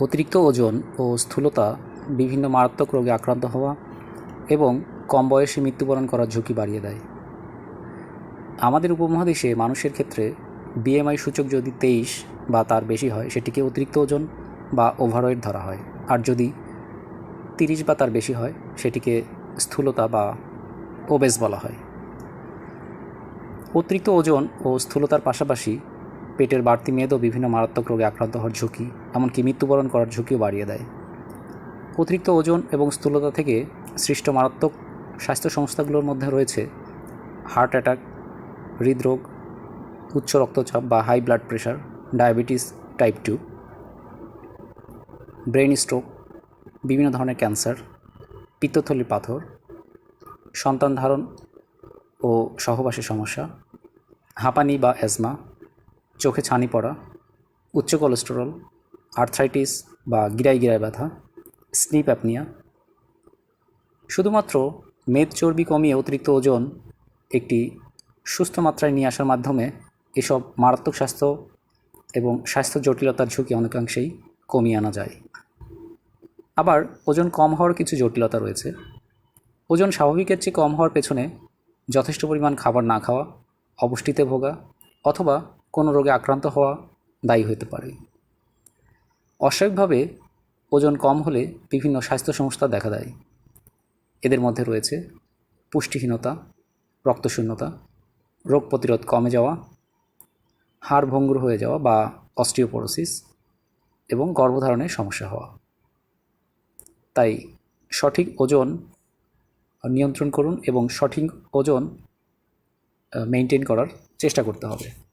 অতিরিক্ত ওজন ও স্থূলতা, বিভিন্ন মারাত্মক রোগে আক্রান্ত হওয়া এবং কম বয়সে মৃত্যুবরণ করার ঝুঁকি বাড়িয়ে দেয়। আমাদের উপমহাদেশে মানুষের ক্ষেত্রে বিএমআই সূচক যদি তেইশ বা তার বেশি হয়, সেটিকে অতিরিক্ত ওজন বা ওভারওয়েট ধরা হয়। আর যদি তিরিশ বা তার বেশি হয়, সেটিকে স্থূলতা বা ওবেস বলা হয়। অতিরিক্ত ওজন ও স্থূলতার পাশাপাশি পেটের বাড়তি মেদও বিভিন্ন মারাত্মক রোগে আক্রান্ত হওয়ার ঝুঁকি, এমনকি মৃত্যুবরণ করার ঝুঁকিও বাড়িয়ে দেয়। অতিরিক্ত ওজন এবং স্থূলতা থেকে সৃষ্ট মারাত্মক স্বাস্থ্য সংস্থাগুলোর মধ্যে রয়েছে হার্ট অ্যাটাক, হৃদরোগ, উচ্চ রক্তচাপ বা high blood pressure, diabetes type two brain stroke, বিভিন্ন ধরনের ক্যান্সার পিত্তথলি পাথর, সন্তান ধারণ ও সহবাসের সমস্যা, হাঁপানি বা অ্যাজমা চোখে ছানি পড়া, উচ্চ কোলেস্টেরল আর্থ্রাইটিস বা গিরাই গিরায় ব্যথা স্লিপ অ্যাপনিয়া শুধুমাত্র মেদ চর্বি কমিয়ে অতিরিক্ত ওজন একটি সুস্থ মাত্রায় নিয়ে আসার মাধ্যমে এসব মারাত্মক স্বাস্থ্য এবং স্বাস্থ্য জটিলতার ঝুঁকি অনেকাংশেই কমিয়ে আনা যায়। আবার ওজন কম হওয়ার কিছু জটিলতা রয়েছে। ওজন স্বাভাবিকের চেয়ে কম হওয়ার পেছনে যথেষ্ট পরিমাণ খাবার না খাওয়া, অপুষ্টিতে ভোগা অথবা কোনো রোগে আক্রান্ত হওয়া দায়ী হতে পারে। অস্বাভাবিকভাবে ওজন কম হলে বিভিন্ন স্বাস্থ্য সমস্যা দেখা দেয়। এদের মধ্যে রয়েছে পুষ্টিহীনতা, রক্তশূন্যতা, রোগ প্রতিরোধ কমে যাওয়া, হাড় ভঙ্গুর হয়ে যাওয়া বা অস্টিওপোরোসিস এবং গর্ভধারণের সমস্যা হওয়া। তাই সঠিক ওজন নিয়ন্ত্রণ করুন এবং সঠিক ওজন মেনটেন করার চেষ্টা করতে হবে।